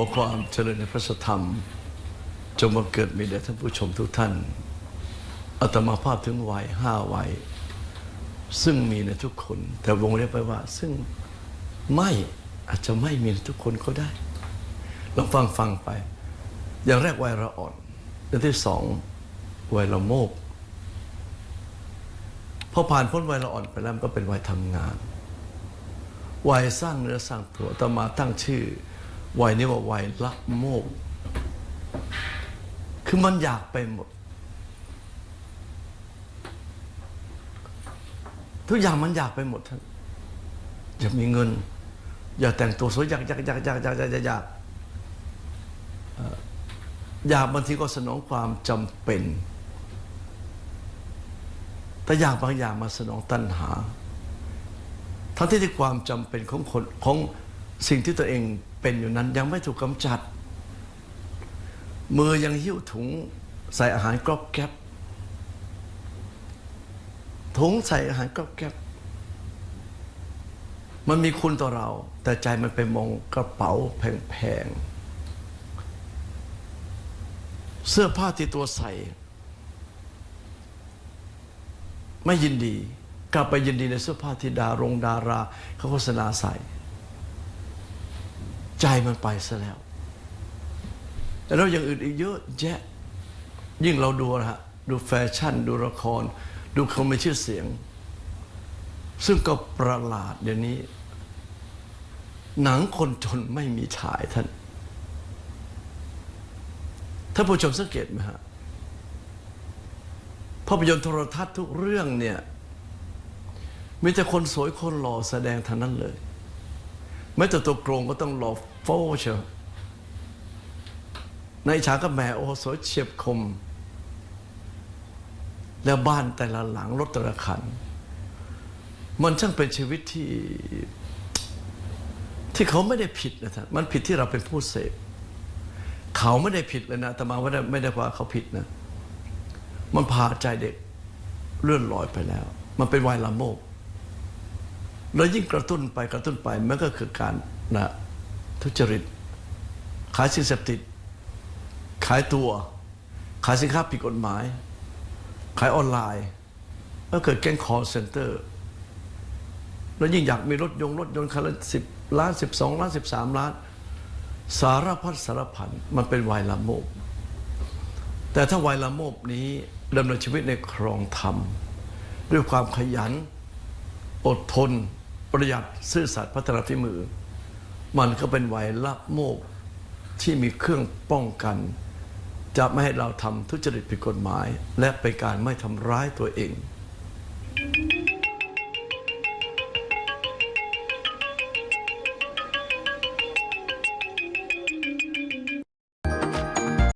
อความเจริญในพระธรรม จงบังเกิดมีแด่ท่านผู้ชมทุกท่านอาตมาภาพถึงวัยห้าวัย ซึ่งมีในทุกคน แต่วงเล็บไปว่า ซึ่งไม่อาจจะไม่มีในทุกคนก็ได้ลองฟังฟังไป อย่างแรกวัยละอ่อนอย่างที่สองวัยละโมกพอผ่านพ้นวัยละอ่อนไปแล้วก็เป็นวัยทำงานวัยสร้างเนื้อสร้างตัวต่อมาตั้งชื่อ วัยนี้ว่าวัยละโมก คือมันอยากไปหมด ทุกอย่างมันอยากไปหมดท่านอยากมีเงิน อยากแต่งตัวสวยอยากอยากอยากอยากอยากอยากอยากอยากบางทีก็สนองความจำเป็น แต่อยากบางอย่างมาสนองตัณหา ทั้งที่ที่ความจำเป็นของคนของสิ่งที่ตัวเอง เป็นอยู่นั้นยังไม่ถูกกำจัด มือยังหิ้วถุงใส่อาหารกรอบแก๊บถุงใส่อาหารกรอบแก๊บมันมีคุณต่อเรา แต่ใจมันไปมองกระเป๋าแพงๆเสื้อผ้าที่ตัวใส่ ไม่ยินดี กลับไปยินดีในเสื้อผ้าที่ดารงดาราเขาโฆษณาใส่ ใจมันไปซะแล้วแล้วอย่างอื่นอีกเยอะแยะ ยิ่งเราดูนะฮะ ดูแฟชั่น ดูละคร ดูคนมีชื่อเสียง ซึ่งก็ประหลาดเดี๋ยวนี้ หนังคนจนไม่มีฉายท่านท่าผู้ชมสังเกตไหมฮะภาพยนตร์โทรทัศน์ทุกเรื่องเนี่ย มีแต่คนสวยคนหล่อแสดงทั้งนั้นเลย แม้แต่ตัวโกรงก็ต้องหล่อโฟเชียวในฉากก็แหมโอ้โหสวยเฉียบคม แล้วบ้านแต่ละหลังรถแต่ละคัน มันช่างเป็นชีวิตที่ ที่เขาไม่ได้ผิดนะท่านมันผิดที่เราเป็นผู้เสพเขาไม่ได้ผิดเลยนะแต่มาว่าไม่ได้ว่าเขาผิดนะ มันพาใจเด็กเลื่อนลอยไปแล้ว มันเป็นวัยละโมบ แล้วยิ่งกระตุ้นไปกระตุ้นไปมันก็คือการนะทุจริต ขายสิ่งเสพติด ขายตัว ขายสินค้าผิดกฎหมาย ขายออนไลน์แล้วเกิดแก๊งคอร์เซ็นเตอร์ แล้วยิ่งอยากมีรถยงรถยนต์คันละสิบล้านสิบสองล้านสิบสามล้าน สารพัดสารพันมันเป็นวัยละโมบ แต่ถ้าวัยละโมบนี้ดำเนินชีวิตในครองธรรม ด้วยความขยัน อดทน ประหยัดซื่อสัตย์พัฒนาฝีมือ มันก็เป็นวัยละโมบที่มีเครื่องป้องกัน จะไม่ให้เราทำทุจริตผิดกฎหมาย และเป็นการไม่ทำร้ายตัวเอง